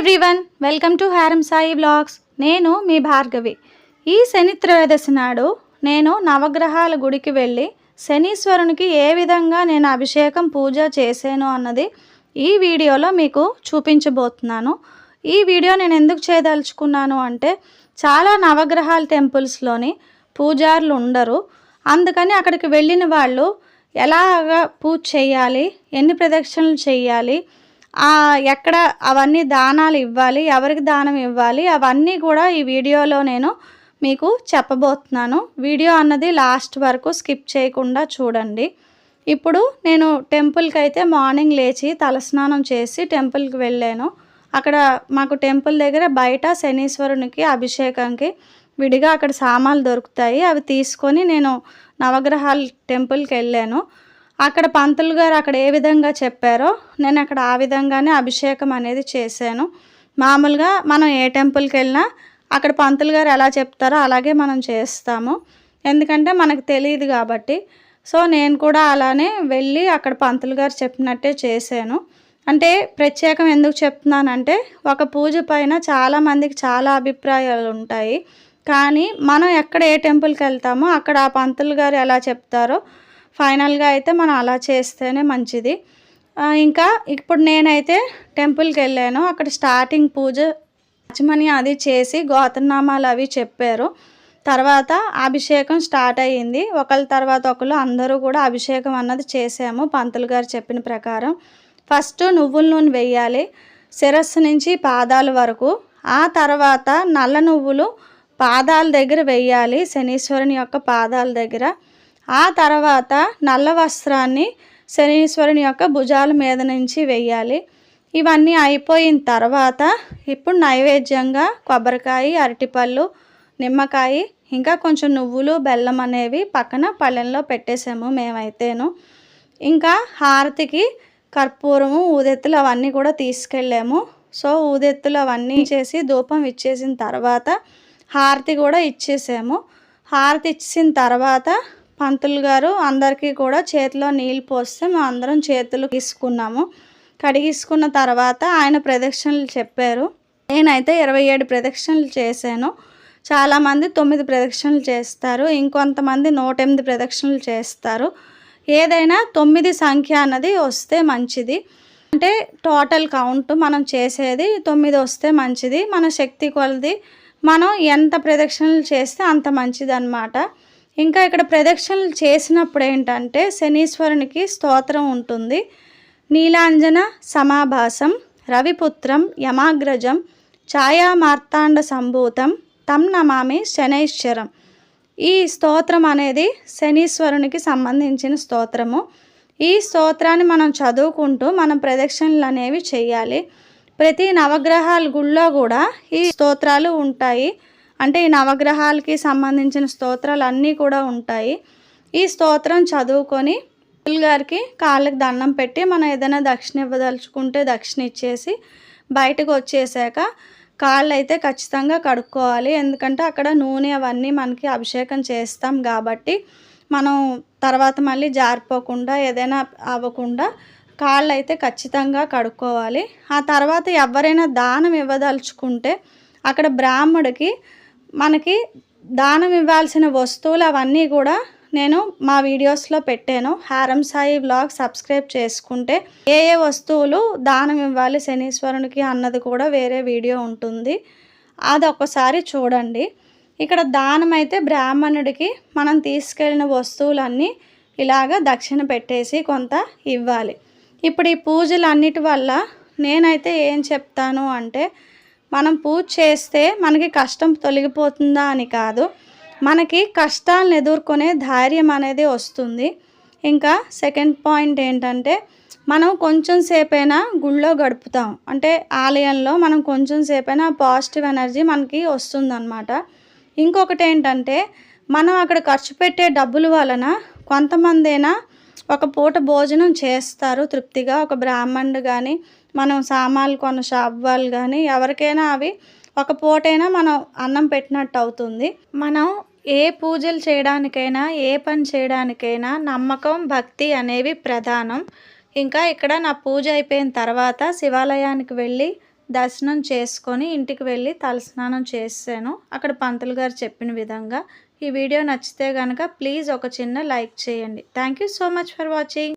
Everyone welcome to హారం Sai blogs నేను మీ భార్గవి. ఈ శని త్రయోదశి నాడు నేను నవగ్రహాల గుడికి వెళ్ళి శనీశ్వరునికి ఏ విధంగా నేను అభిషేకం పూజ చేశాను అన్నది ఈ వీడియోలో మీకు చూపించబోతున్నాను. ఈ వీడియో నేను ఎందుకు చేయదలుచుకున్నాను అంటే చాలా నవగ్రహాల టెంపుల్స్లోని పూజారులు ఉండరు. అందుకని అక్కడికి వెళ్ళిన వాళ్ళు ఎలాగా పూజ చేయాలి ఎన్ని ప్రదక్షిణలు చేయాలి ఎక్కడ అవన్నీ దానాలు ఇవ్వాలి ఎవరికి దానం ఇవ్వాలి అవన్నీ కూడా ఈ వీడియోలో నేను మీకు చెప్పబోతున్నాను. వీడియో అన్నది లాస్ట్ వరకు స్కిప్ చేయకుండా చూడండి. ఇప్పుడు నేను టెంపుల్కి అయితే మార్నింగ్ లేచి తలస్నానం చేసి టెంపుల్కి వెళ్ళాను. అక్కడ మాకు టెంపుల్ దగ్గర బయట శనీశ్వరునికి అభిషేకంకి విడిగా అక్కడ సామాన్లు దొరుకుతాయి. అవి తీసుకొని నేను నవగ్రహాల టెంపుల్కి వెళ్ళాను. అక్కడ పంతులు గారు అక్కడ ఏ విధంగా చెప్పారో నేను అక్కడ ఆ విధంగానే అభిషేకం అనేది చేశాను. మామూలుగా మనం ఏ టెంపుల్కి వెళ్ళినా అక్కడ పంతులు గారు ఎలా చెప్తారో అలాగే మనం చేస్తాము. ఎందుకంటే మనకు తెలియదు కాబట్టి. సో నేను కూడా అలానే వెళ్ళి అక్కడ పంతులు గారు చెప్పినట్టే చేశాను. అంటే ప్రత్యేకం ఎందుకు చెప్తున్నానంటే ఒక పూజ పైన చాలామందికి చాలా అభిప్రాయాలు ఉంటాయి. కానీ మనం ఎక్కడ ఏ టెంపుల్కి వెళ్తామో అక్కడ ఆ పంతులు గారు ఎలా చెప్తారో ఫైనల్గా అయితే మనం అలా చేస్తేనే మంచిది. ఇంకా ఇప్పుడు నేనైతే టెంపుల్కి వెళ్ళాను. అక్కడ స్టార్టింగ్ పూజ పచ్చమని అది చేసి గోతనామాలు అవి చెప్పారు. తర్వాత అభిషేకం స్టార్ట్ అయ్యింది. ఒకళ్ళ తర్వాత ఒకళ్ళు అందరూ కూడా అభిషేకం అన్నది చేసాము పంతులు గారు చెప్పిన ప్రకారం. ఫస్ట్ నువ్వుల నూనె వేయాలి. శిరస్సు నుంచి పాదాల వరకు. ఆ తర్వాత నల్ల నువ్వులు పాదాల దగ్గర వేయాలి. శనీశ్వరుని యొక్క పాదాల దగ్గర. ఆ తర్వాత నల్ల వస్త్రాన్ని శనీశ్వరుని యొక్క భుజాల మీద నుంచి వేయాలి ఇవన్నీ అయిపోయిన తర్వాత ఇప్పుడు నైవేద్యంగా కొబ్బరికాయ అరటిపళ్ళు నిమ్మకాయ ఇంకా కొంచెం నువ్వులు బెల్లం అనేవి పక్కన పళ్ళెంలో పెట్టేసాము మేమైతేను. ఇంకా హారతికి కర్పూరము ఊదెత్తులు అవన్నీ కూడా తీసుకెళ్ళాము. సో ఊదెత్తులు అవన్నీ చేసి ధూపం ఇచ్చేసిన తర్వాత హారతి కూడా ఇచ్చేసాము. హారతి ఇచ్చిన తర్వాత పంతులు గారు అందరికీ కూడా చేతిలో నీళ్ళు పోస్తే మేము అందరం చేతులు తీసుకున్నాము కడిగిసుకున్న తర్వాత ఆయన ప్రదక్షిణలు చెప్పారు. నేనైతే ఇరవై ఏడు ప్రదక్షిణలు చేశాను. చాలామంది తొమ్మిది ప్రదక్షిణలు చేస్తారు. ఇంకొంతమంది నూట ఎనిమిది ప్రదక్షిణలు చేస్తారు. ఏదైనా తొమ్మిది సంఖ్య అన్నది వస్తే మంచిది. అంటే టోటల్ కౌంట్ మనం చేసేది తొమ్మిది వస్తే మంచిది. మన శక్తి కొలది మనం ఎంత ప్రదక్షిణలు చేస్తే అంత మంచిది అన్నమాట ఇంకా ఇక్కడ ప్రదక్షిణలు చేసినప్పుడు ఏంటంటే శనీశ్వరునికి స్తోత్రం ఉంటుంది. నీలాంజన సమాభాసం రవిపుత్రం యమాగ్రజం ఛాయామార్తాండ సంభూతం తం నమామి శనైశ్వరం ఈ స్తోత్రం అనేది శనీశ్వరునికి సంబంధించిన స్తోత్రము. ఈ స్తోత్రాన్ని మనం చదువుకుంటూ మనం ప్రదక్షిణలు అనేవి చేయాలి. ప్రతి నవగ్రహాల గుళ్ళో కూడా ఈ స్తోత్రాలు ఉంటాయి. అంటే ఈ నవగ్రహాలకి సంబంధించిన స్తోత్రాలు అన్నీ కూడా ఉంటాయి. ఈ స్తోత్రం చదువుకొని పంతులు గారికి కాళ్ళకి దండం పెట్టి మనం ఏదైనా దక్షిణ ఇవ్వదలుచుకుంటే దక్షిణ ఇచ్చేసి బయటకు వచ్చేసాక కాళ్ళు అయితే ఖచ్చితంగా కడుక్కోవాలి. ఎందుకంటే అక్కడ నూనె అవన్నీ మనకి అభిషేకం చేస్తాం కాబట్టి మనం తర్వాత మళ్ళీ జారిపోకుండా ఏదైనా అవ్వకుండా కాళ్ళు అయితే ఖచ్చితంగా కడుక్కోవాలి. ఆ తర్వాత ఎవరైనా దానం ఇవ్వదలుచుకుంటే అక్కడ బ్రాహ్మడికి మనకి దానం ఇవ్వాల్సిన వస్తువులు అవన్నీ కూడా నేను మా వీడియోస్లో పెట్టాను. హారం సాయి బ్లాగ్ సబ్స్క్రైబ్ చేసుకుంటే ఏ ఏ వస్తువులు దానం ఇవ్వాలి శనీశ్వరునికి అన్నది కూడా వేరే వీడియో ఉంటుంది. అది ఒకసారి చూడండి. ఇక్కడ దానం అయితే బ్రాహ్మణుడికి మనం తీసుకెళ్ళిన వస్తువులన్నీ ఇలాగ దక్షిణ పెట్టేసి కొంత ఇవ్వాలి. ఇప్పుడు ఈ పూజలు అన్నిటి వల్ల నేనైతే ఏం చెప్తాను అంటే మనం పూజ చేస్తే మనకి కష్టం తొలగిపోతుందా అని కాదు. మనకి కష్టాలను ఎదుర్కొనే ధైర్యం అనేది వస్తుంది. ఇంకా సెకండ్ పాయింట్ ఏంటంటే మనం కొంచెం సేపైనా గుళ్ళో గడుపుతాం. అంటే ఆలయంలో మనం కొంచెం సేపైనా పాజిటివ్ ఎనర్జీ మనకి వస్తుందన్నమాట. ఇంకొకటి ఏంటంటే మనం అక్కడ ఖర్చు పెట్టే డబ్బుల వలన కొంతమందైనా ఒక పూట భోజనం చేస్తారు తృప్తిగా. ఒక బ్రాహ్మణుడు కానీ మనం సామాన్లు కొన్న షాప్ వాళ్ళు కానీ ఎవరికైనా అవి ఒక పూటైనా మనం అన్నం పెట్టినట్టు అవుతుంది. మనం ఏ పూజలు చేయడానికైనా ఏ పని చేయడానికైనా నమ్మకం భక్తి అనేవి ప్రధానం. ఇంకా ఇక్కడ నా పూజ అయిపోయిన తర్వాత శివాలయానికి వెళ్ళి దర్శనం చేసుకొని ఇంటికి వెళ్ళి తలస్నానం చేశాను. అక్కడ పంతులు గారు చెప్పిన విధంగా ఈ వీడియో నచ్చితే కనుక ప్లీజ్ ఒక చిన్న లైక్ చేయండి. Thank you so much for watching